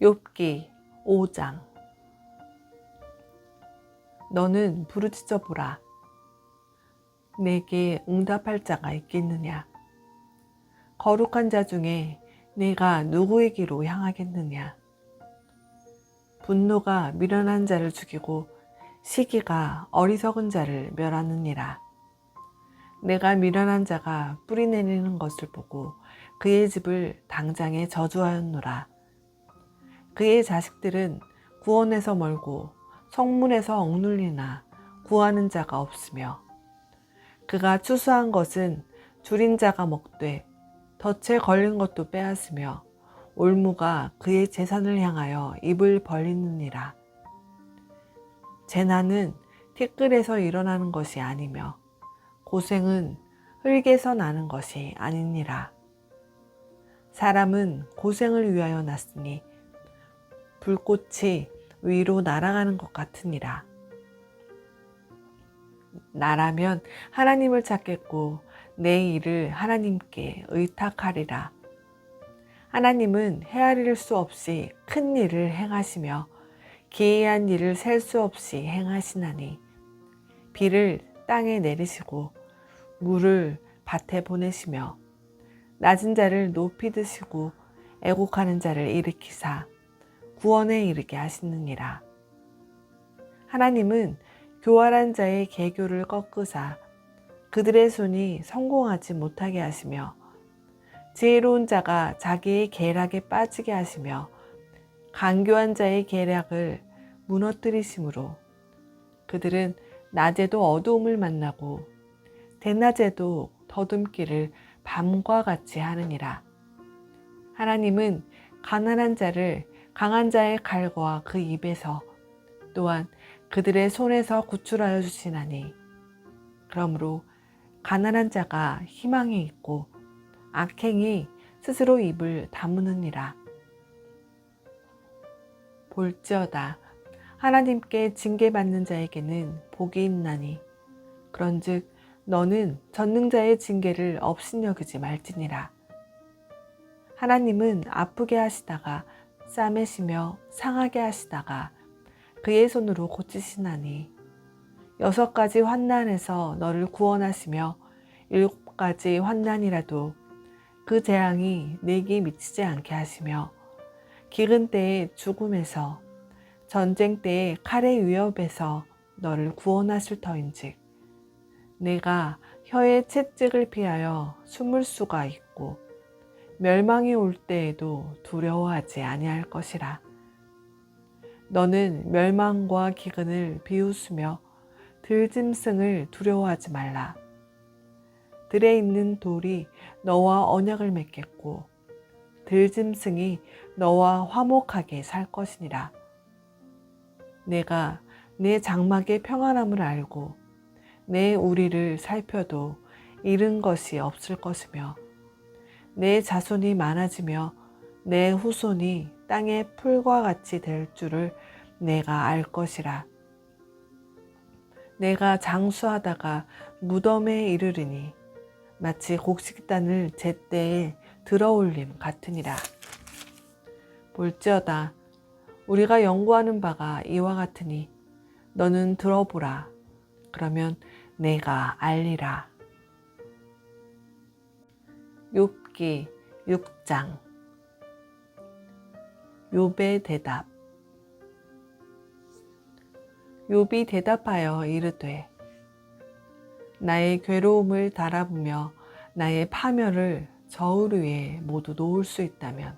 욥기 5장. 너는 부르짖어 보라. 내게 응답할 자가 있겠느냐? 거룩한 자 중에 내가 누구에게로 향하겠느냐? 분노가 미련한 자를 죽이고 시기가 어리석은 자를 멸하느니라. 내가 미련한 자가 뿌리 내리는 것을 보고 그의 집을 당장에 저주하였노라 그의 자식들은 구원에서 멀고 성문에서 억눌리나 구하는 자가 없으며 그가 추수한 것은 줄인 자가 먹되 덫에 걸린 것도 빼앗으며 올무가 그의 재산을 향하여 입을 벌리느니라. 재난은 티끌에서 일어나는 것이 아니며 고생은 흙에서 나는 것이 아니니라. 사람은 고생을 위하여 났으니 불꽃이 위로 날아가는 것 같으니라. 나라면 하나님을 찾겠고 내 일을 하나님께 의탁하리라. 하나님은 헤아릴 수 없이 큰 일을 행하시며 기이한 일을 셀 수 없이 행하시나니 비를 땅에 내리시고 물을 밭에 보내시며 낮은 자를 높이 드시고 애곡하는 자를 일으키사 구원에 이르게 하시느니라. 하나님은 교활한 자의 계교를 꺾으사 그들의 손이 성공하지 못하게 하시며 지혜로운 자가 자기의 계략에 빠지게 하시며 강교한 자의 계략을 무너뜨리심으로 그들은 낮에도 어두움을 만나고 대낮에도 더듬기를 밤과 같이 하느니라. 하나님은 가난한 자를 강한 자의 칼과 그 입에서 또한 그들의 손에서 구출하여 주시나니. 그러므로 가난한 자가 희망이 있고 악행이 스스로 입을 다무느니라. 볼지어다. 하나님께 징계받는 자에게는 복이 있나니. 그런즉 너는 전능자의 징계를 업신여기지 말지니라. 하나님은 아프게 하시다가 싸매시며 상하게 하시다가 그의 손으로 고치시나니 여섯 가지 환난에서 너를 구원하시며 일곱 가지 환난이라도 그 재앙이 내게 미치지 않게 하시며 기근 때의 죽음에서 전쟁 때의 칼의 위협에서 너를 구원하실 터인즉 내가 혀의 채찍을 피하여 숨을 수가 있고 멸망이 올 때에도 두려워하지 아니할 것이라. 너는 멸망과 기근을 비웃으며 들짐승을 두려워하지 말라. 들에 있는 돌이 너와 언약을 맺겠고 들짐승이 너와 화목하게 살 것이니라. 내가 내 장막의 평안함을 알고 내 우리를 살펴도 잃은 것이 없을 것이며 내 자손이 많아지며 내 후손이 땅의 풀과 같이 될 줄을 내가 알 것이라. 내가 장수하다가 무덤에 이르리니 마치 곡식단을 제때에 들어올림 같으니라. 볼지어다 우리가 연구하는 바가 이와 같으니 너는 들어보라. 그러면 내가 알리라. 욥 기 6장 욥의 대답 욥이 대답하여 이르되 나의 괴로움을 달아보며 나의 파멸을 저울 위에 모두 놓을 수 있다면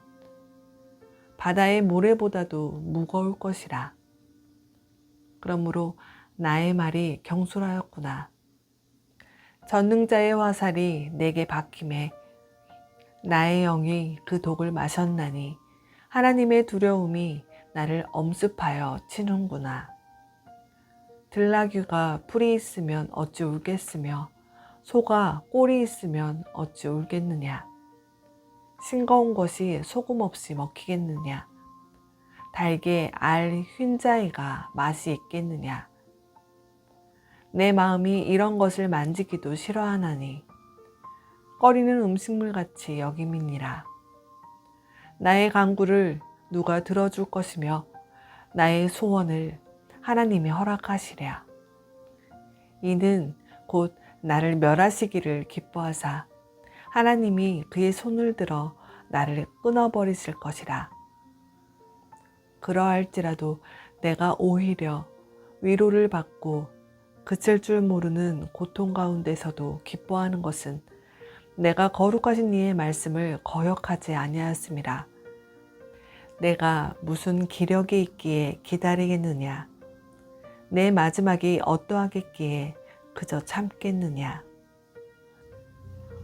바다의 모래보다도 무거울 것이라. 그러므로 나의 말이 경솔하였구나. 전능자의 화살이 내게 박힘에 나의 영이 그 독을 마셨나니 하나님의 두려움이 나를 엄습하여 치는구나. 들나귀가 풀이 있으면 어찌 울겠으며 소가 꼴이 있으면 어찌 울겠느냐. 싱거운 것이 소금 없이 먹히겠느냐. 달게 알 휜자이가 맛이 있겠느냐. 내 마음이 이런 것을 만지기도 싫어하나니 꺼리는 음식물 같이 여김이니라. 나의 강구를 누가 들어줄 것이며 나의 소원을 하나님이 허락하시랴. 이는 곧 나를 멸하시기를 기뻐하사 하나님이 그의 손을 들어 나를 끊어버리실 것이라. 그러할지라도 내가 오히려 위로를 받고 그칠 줄 모르는 고통 가운데서도 기뻐하는 것은 내가 거룩하신 이의 말씀을 거역하지 아니하였습니다. 내가 무슨 기력이 있기에 기다리겠느냐? 내 마지막이 어떠하겠기에 그저 참겠느냐?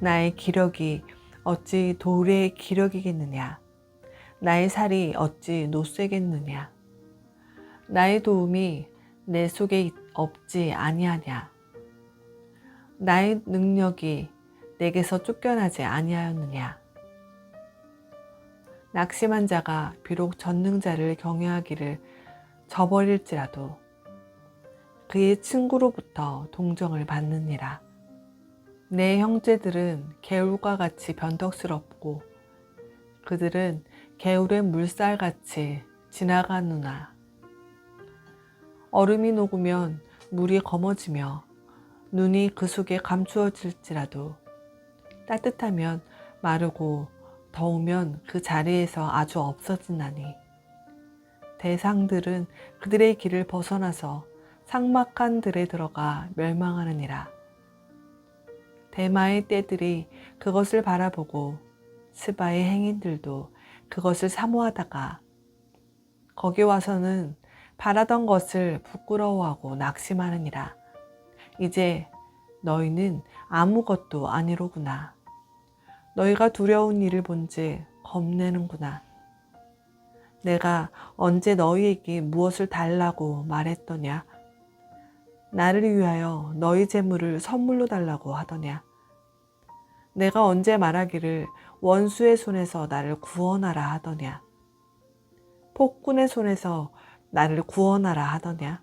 나의 기력이 어찌 돌의 기력이겠느냐? 나의 살이 어찌 노쇠겠느냐? 나의 도움이 내 속에 없지 아니하냐? 나의 능력이 내게서 쫓겨나지 아니하였느냐? 낙심한 자가 비록 전능자를 경외하기를 저버릴지라도 그의 친구로부터 동정을 받느니라. 내 형제들은 개울과 같이 변덕스럽고 그들은 개울의 물살같이 지나가느나 얼음이 녹으면 물이 검어지며 눈이 그 속에 감추어질지라도 따뜻하면 마르고 더우면 그 자리에서 아주 없어지나니 대상들은 그들의 길을 벗어나서 상막한 들에 들어가 멸망하느니라. 대마의 떼들이 그것을 바라보고 스바의 행인들도 그것을 사모하다가 거기 와서는 바라던 것을 부끄러워하고 낙심하느니라. 이제 너희는 아무것도 아니로구나. 너희가 두려운 일을 본즉 겁내는구나. 내가 언제 너희에게 무엇을 달라고 말했더냐? 나를 위하여 너희 재물을 선물로 달라고 하더냐? 내가 언제 말하기를 원수의 손에서 나를 구원하라 하더냐? 폭군의 손에서 나를 구원하라 하더냐?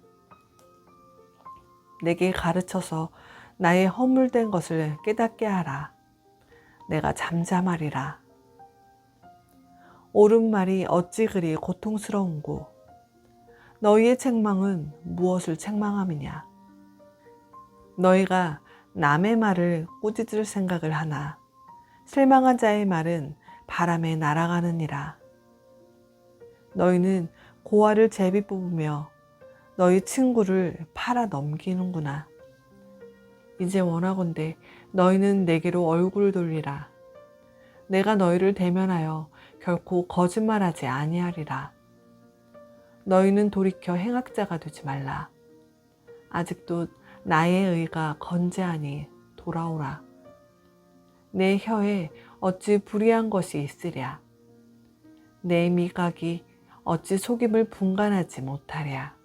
내게 가르쳐서 나의 허물된 것을 깨닫게 하라. 내가 잠잠하리라. 옳은 말이 어찌 그리 고통스러운고 너희의 책망은 무엇을 책망함이냐? 너희가 남의 말을 꾸짖을 생각을 하나 실망한 자의 말은 바람에 날아가느니라. 너희는 고아를 제비 뽑으며 너희 친구를 팔아 넘기는구나. 이제 원하건대 너희는 내게로 얼굴을 돌리라. 내가 너희를 대면하여 결코 거짓말하지 아니하리라. 너희는 돌이켜 행악자가 되지 말라. 아직도 나의 의가 건재하니 돌아오라. 내 혀에 어찌 불의한 것이 있으랴. 내 미각이 어찌 속임을 분간하지 못하랴.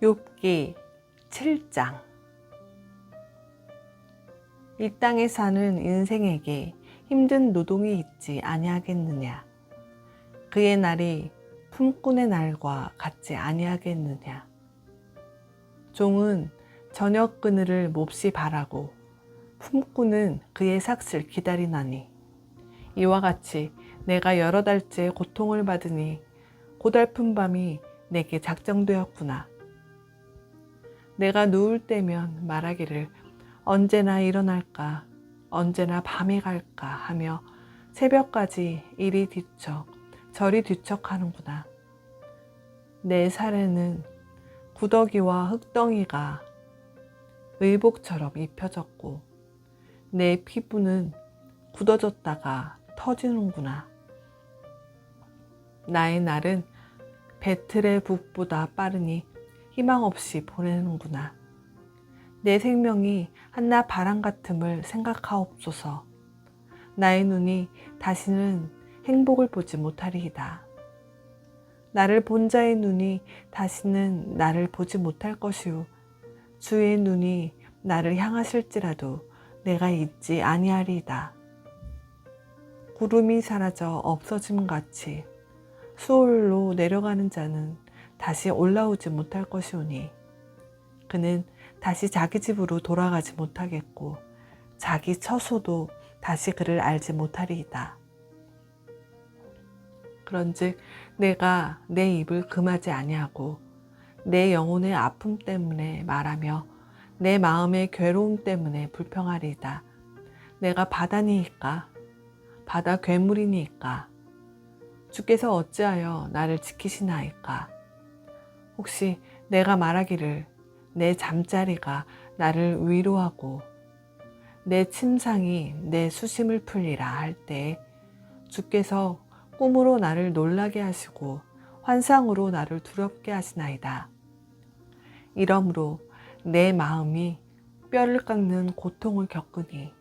욥기 7장 이 땅에 사는 인생에게 힘든 노동이 있지 아니하겠느냐 그의 날이 품꾼의 날과 같지 아니하겠느냐 종은 저녁 그늘을 몹시 바라고 품꾼은 그의 삭슬 기다리나니 이와 같이 내가 여러 달째 고통을 받으니 고달픈 밤이 내게 작정되었구나. 내가 누울 때면 말하기를 언제나 일어날까, 언제나 밤에 갈까 하며 새벽까지 이리 뒤척, 저리 뒤척 하는구나. 내 살에는 구더기와 흙덩이가 의복처럼 입혀졌고 내 피부는 굳어졌다가 터지는구나. 나의 날은 배틀의 북보다 빠르니 희망 없이 보내는구나. 내 생명이 한낱 바람 같음을 생각하옵소서. 나의 눈이 다시는 행복을 보지 못하리이다. 나를 본 자의 눈이 다시는 나를 보지 못할 것이요. 주의 눈이 나를 향하실지라도 내가 잊지 아니하리이다. 구름이 사라져 없어짐 같이 수월로 내려가는 자는 다시 올라오지 못할 것이오니 그는 다시 자기 집으로 돌아가지 못하겠고 자기 처소도 다시 그를 알지 못하리이다. 그런즉 내가 내 입을 금하지 아니하고 내 영혼의 아픔 때문에 말하며 내 마음의 괴로움 때문에 불평하리이다. 내가 바다니이까 바다 괴물이니이까 주께서 어찌하여 나를 지키시나이까 혹시 내가 말하기를 내 잠자리가 나를 위로하고 내 침상이 내 수심을 풀리라 할 때 주께서 꿈으로 나를 놀라게 하시고 환상으로 나를 두렵게 하시나이다. 이러므로 내 마음이 뼈를 깎는 고통을 겪으니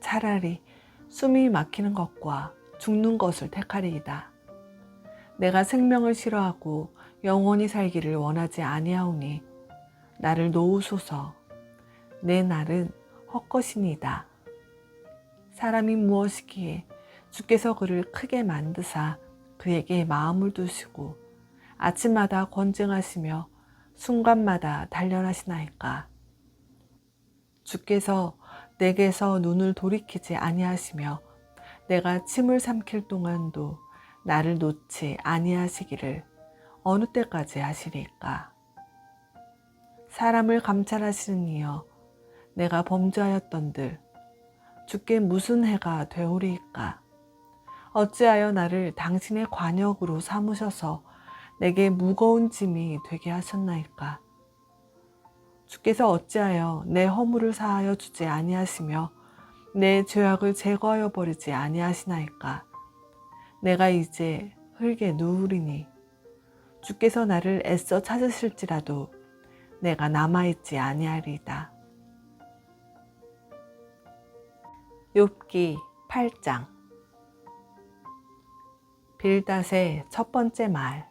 차라리 숨이 막히는 것과 죽는 것을 택하리이다. 내가 생명을 싫어하고 영원히 살기를 원하지 아니하오니 나를 놓으소서 내 날은 헛것이니이다. 사람이 무엇이기에 주께서 그를 크게 만드사 그에게 마음을 두시고 아침마다 권증하시며 순간마다 단련하시나이까. 주께서 내게서 눈을 돌이키지 아니하시며 내가 침을 삼킬 동안도 나를 놓지 아니하시기를 어느 때까지 하시리까. 사람을 감찰하시는 이여 내가 범죄하였던들 주께 무슨 해가 되오리이까. 어찌하여 나를 당신의 관역으로 삼으셔서 내게 무거운 짐이 되게 하셨나이까. 주께서 어찌하여 내 허물을 사하여 주지 아니하시며 내 죄악을 제거하여 버리지 아니하시나이까. 내가 이제 흙에 누우리니 주께서 나를 애써 찾으실지라도 내가 남아있지 아니하리이다. 욥기 8장. 빌닷의 첫 번째 말.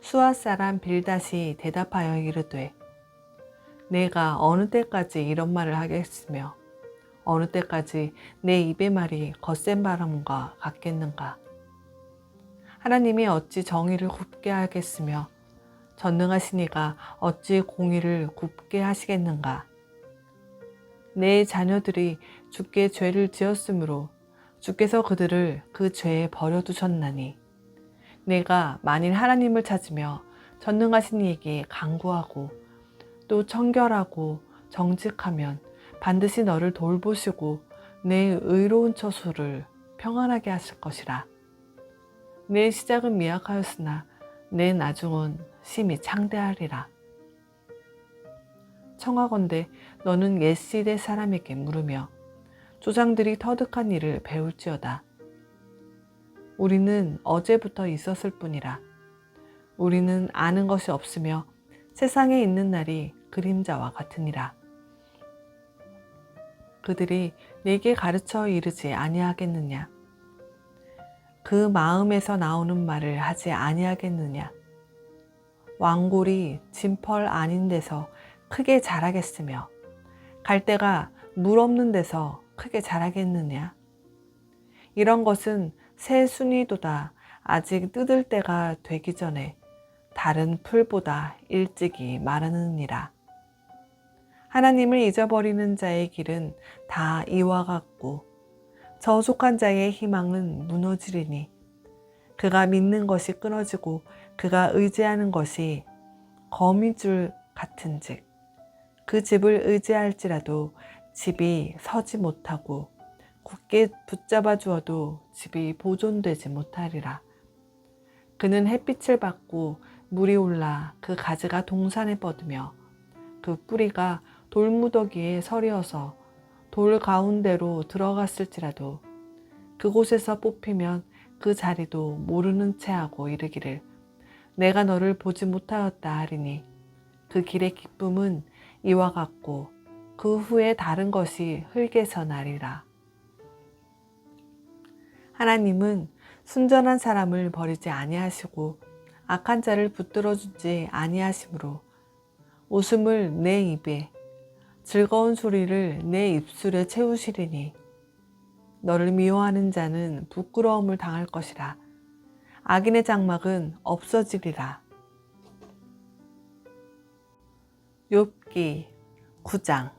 수아 사람 빌닷이 대답하여 이르되 내가 어느 때까지 이런 말을 하겠으며 어느 때까지 내 입의 말이 거센 바람과 같겠는가? 하나님이 어찌 정의를 굽게 하겠으며 전능하시니가 어찌 공의를 굽게 하시겠는가 내 자녀들이 주께 죄를 지었으므로 주께서 그들을 그 죄에 버려두셨나니 내가 만일 하나님을 찾으며 전능하신 이에게 강구하고 또 청결하고 정직하면 반드시 너를 돌보시고 내 의로운 처소를 평안하게 하실 것이라. 내 시작은 미약하였으나 내 나중은 심히 창대하리라. 청하건대 너는 옛 시대 사람에게 물으며 조상들이 터득한 일을 배울지어다. 우리는 어제부터 있었을 뿐이라. 우리는 아는 것이 없으며 세상에 있는 날이 그림자와 같으니라. 그들이 내게 가르쳐 이르지 아니하겠느냐? 그 마음에서 나오는 말을 하지 아니하겠느냐? 왕골이 진펄 아닌 데서 크게 자라겠으며 갈대가 물 없는 데서 크게 자라겠느냐? 이런 것은 새 순이도다 아직 뜯을 때가 되기 전에 다른 풀보다 일찍이 마르느니라. 하나님을 잊어버리는 자의 길은 다 이와 같고 저속한 자의 희망은 무너지리니 그가 믿는 것이 끊어지고 그가 의지하는 것이 거미줄 같은 즉 그 집을 의지할지라도 집이 서지 못하고 굳게 붙잡아 주어도 집이 보존되지 못하리라. 그는 햇빛을 받고 물이 올라 그 가지가 동산에 뻗으며 그 뿌리가 돌무더기에 서리어서 돌 가운데로 들어갔을지라도 그곳에서 뽑히면 그 자리도 모르는 채 하고 이르기를 내가 너를 보지 못하였다 하리니 그 길의 기쁨은 이와 같고 그 후에 다른 것이 흙에서 나리라. 하나님은 순전한 사람을 버리지 아니하시고 악한 자를 붙들어 주지 아니하심으로 웃음을 내 입에 즐거운 소리를 내 입술에 채우시리니 너를 미워하는 자는 부끄러움을 당할 것이라 악인의 장막은 없어지리라. 욥기 9장.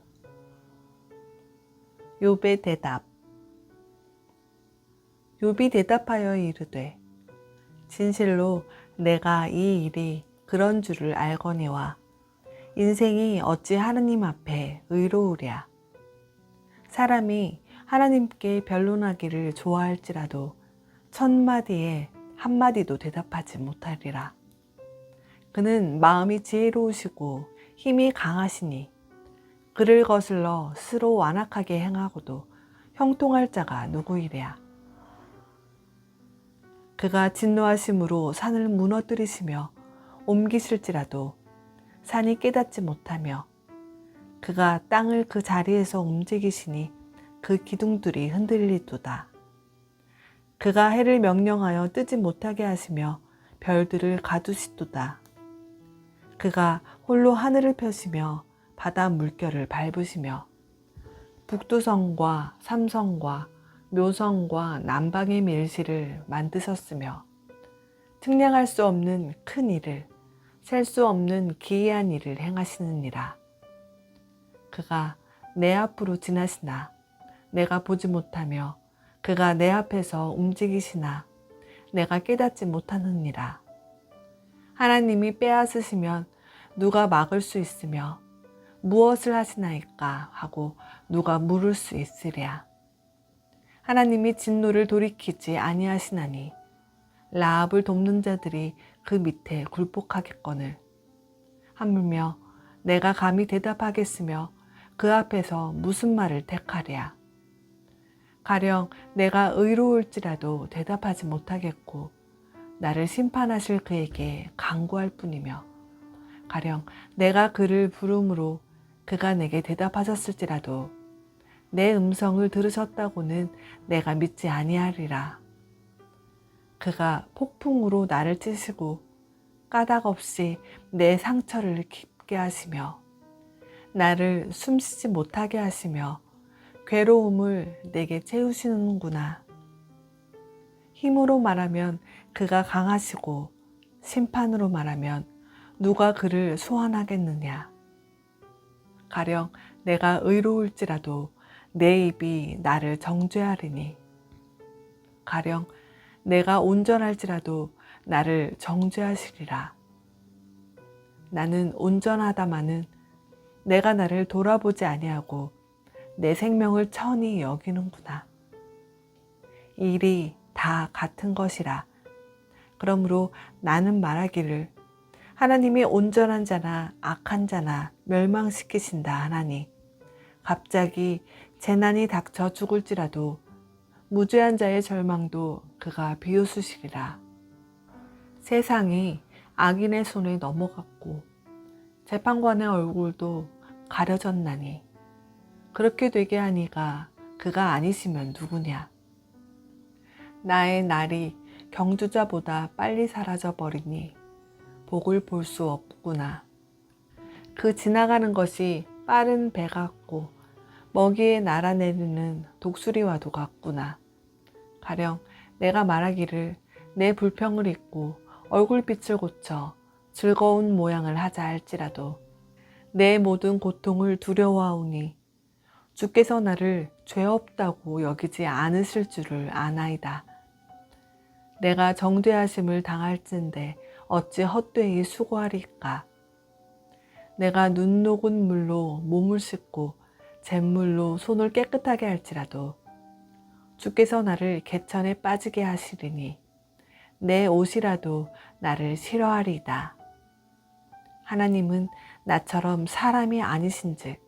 욥의 대답. 욥이 대답하여 이르되 진실로 내가 이 일이 그런 줄을 알거니와 인생이 어찌 하느님 앞에 의로우랴. 사람이 하나님께 변론하기를 좋아할지라도 천마디에 한마디도 대답하지 못하리라 그는 마음이 지혜로우시고 힘이 강하시니 그를 거슬러 스로 완악하게 행하고도 형통할 자가 누구이랴 그가 진노하심으로 산을 무너뜨리시며 옮기실지라도 산이 깨닫지 못하며 그가 땅을 그 자리에서 움직이시니 그 기둥들이 흔들리도다. 그가 해를 명령하여 뜨지 못하게 하시며 별들을 가두시도다. 그가 홀로 하늘을 펴시며 바다 물결을 밟으시며 북두성과 삼성과 묘성과 남방의 밀실을 만드셨으며 측량할 수 없는 큰 일을 셀 수 없는 기이한 일을 행하시느니라. 그가 내 앞으로 지나시나 내가 보지 못하며 그가 내 앞에서 움직이시나 내가 깨닫지 못하느니라. 하나님이 빼앗으시면 누가 막을 수 있으며 무엇을 하시나이까 하고 누가 물을 수 있으랴. 하나님이 진노를 돌이키지 아니하시나니 라합을 돕는 자들이 그 밑에 굴복하겠거늘 하물며 내가 감히 대답하겠으며 그 앞에서 무슨 말을 택하랴 가령 내가 의로울지라도 대답하지 못하겠고 나를 심판하실 그에게 강구할 뿐이며 가령 내가 그를 부름으로 그가 내게 대답하셨을지라도 내 음성을 들으셨다고는 내가 믿지 아니하리라. 그가 폭풍으로 나를 찌시고 까닭 없이 내 상처를 깊게 하시며 나를 숨쉬지 못하게 하시며 괴로움을 내게 채우시는구나. 힘으로 말하면 그가 강하시고 심판으로 말하면 누가 그를 소환하겠느냐. 가령 내가 의로울지라도 내 입이 나를 정죄하리니 가령 내가 온전할지라도 나를 정죄하시리라. 나는 온전하다마는 내가 나를 돌아보지 아니하고 내 생명을 천히 여기는구나. 일이 다 같은 것이라. 그러므로 나는 말하기를 하나님이 온전한 자나 악한 자나 멸망시키신다 하나니 갑자기 재난이 닥쳐 죽을지라도 무죄한 자의 절망도 그가 비웃으시리라. 세상이 악인의 손에 넘어갔고 재판관의 얼굴도 가려졌나니 그렇게 되게 하니가 그가 아니시면 누구냐. 나의 날이 경주자보다 빨리 사라져 버리니 복을 볼 수 없구나. 그 지나가는 것이 빠른 배 같고 먹이에 날아내리는 독수리와도 같구나. 가령 내가 말하기를 내 불평을 잊고 얼굴빛을 고쳐 즐거운 모양을 하자 할지라도 내 모든 고통을 두려워하오니 주께서 나를 죄 없다고 여기지 않으실 줄을 아나이다. 내가 정죄하심을 당할진데 어찌 헛되이 수고하리까. 내가 눈 녹은 물로 몸을 씻고 잿물로 손을 깨끗하게 할지라도 주께서 나를 개천에 빠지게 하시리니 내 옷이라도 나를 싫어하리이다. 하나님은 나처럼 사람이 아니신즉